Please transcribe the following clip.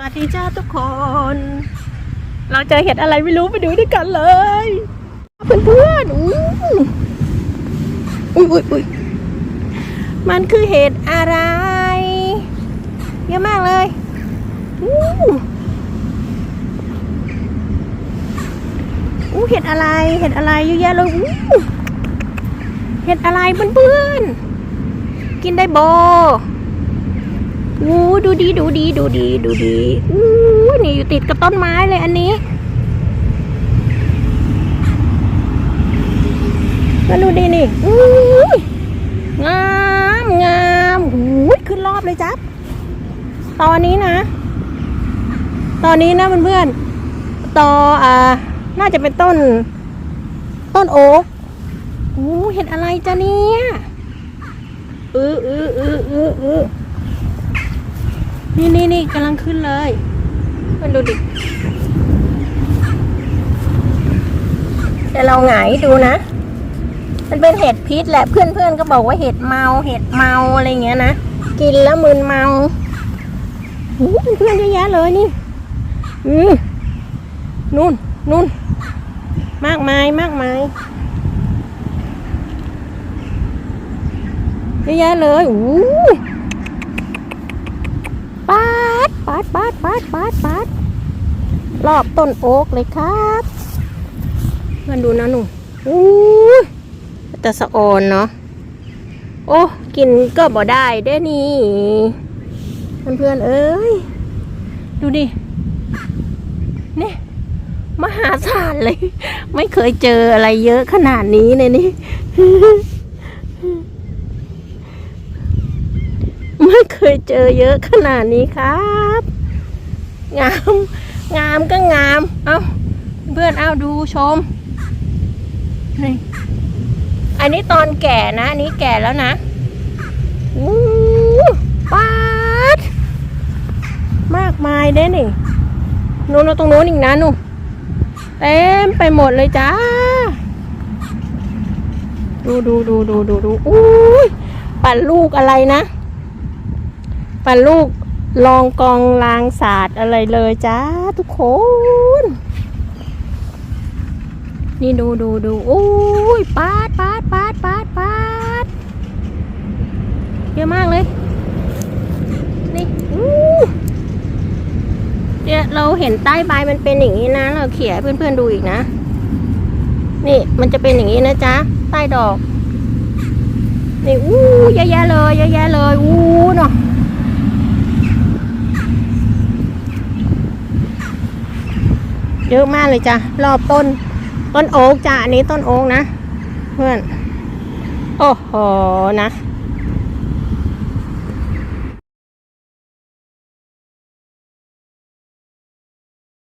สวัสดีจ้าทุกคน เราเจอเห็ดอะไรไม่รู้ไปดูด้วยกันเลย เพื่อนๆอู้อุ้ยอุ้ยอุ้ยมันคือเห็ดอะไร เยอะมากเลยอู้อู้เห็ดอะไรเห็ดอะไรเยอะแยะเลยอู้เห็ดอะไรเพื่อนๆกินได้โบ ดูดีดูดีดูดีดูดีอู้นี่อยู่ติดกับต้นไม้เลยอันนี้มาดูดีนี่อู้งามงามอู้ขึ้นรอบเลยจ๊บตอนนี้นะ ตอนนี้นะเพื่อนๆตออ่า น่าจะเป็นต้น ต้นโอ๊กอู้เห็นอะไรจ้ะเนี่ยเออเออเออเออเออ นี่นี่นี่กำลังขึ้นเลยมันดูดิแต่เราหงายดูนะ มันเป็นเห็ดพิษแหละเพื่อนๆก็บอกว่าเห็ดเมาเห็ดเมาอะไรเงี้ยนะ กินแล้วมึนเมาหูเพื่อนๆเยอะแยะเลยนี่ อืมนู่นนู่น มากมายมากมายเยอะแยะเลยอู้ ปาดปาดปาดปาดปาดปาดรอบต้นโอ๊กเลยครับมันดูนะหนูอู้ยแต่สะออนเนาะ โอ้ กินก็บ่ได้เด้นี่เพื่อนๆเอ้ย ดูดิ นี่ มหาศาลเลย ไม่เคยเจออะไรเยอะขนาดนี้เลยนี่ ไม่เคยเจอเยอะขนาดนี้ครับ งาม งามก็งาม เอาเพื่อนเอาดูชม นี่ อันนี้ตอนแก่นะ อันนี้แก่แล้วนะอู้ปาด มากมายเด้นี่นู้นเราตรงนู้นอีกนะหนูเต็มไปหมดเลยจ้า ดูดูดูดูดูดูอุ้ยปั่นลูกอะไรนะ ปันลูกลองกองลางศาสตร์อะไรเลยจ้าทุกคน นี่ดูดูดูโอ้ยปาดปาดปาดปาดปาดเยอะมากเลย นี่อู้เนี่ยเราเห็นใต้ใบมันเป็นอย่างนี้นะ เราเขี่ยให้เพื่อนๆดูอีกนะ นี่มันจะเป็นอย่างนี้นะจ๊ะ ใต้ดอก นี่อู้เยอะแยะเลยเยอะแยะเลยอู้เนาะ เยอะมากเลยจ้ะรอบต้น ต้นโอ๊กจ้ะอันนี้ต้นโอ๊กนะ เพื่อน โอ้โหนะ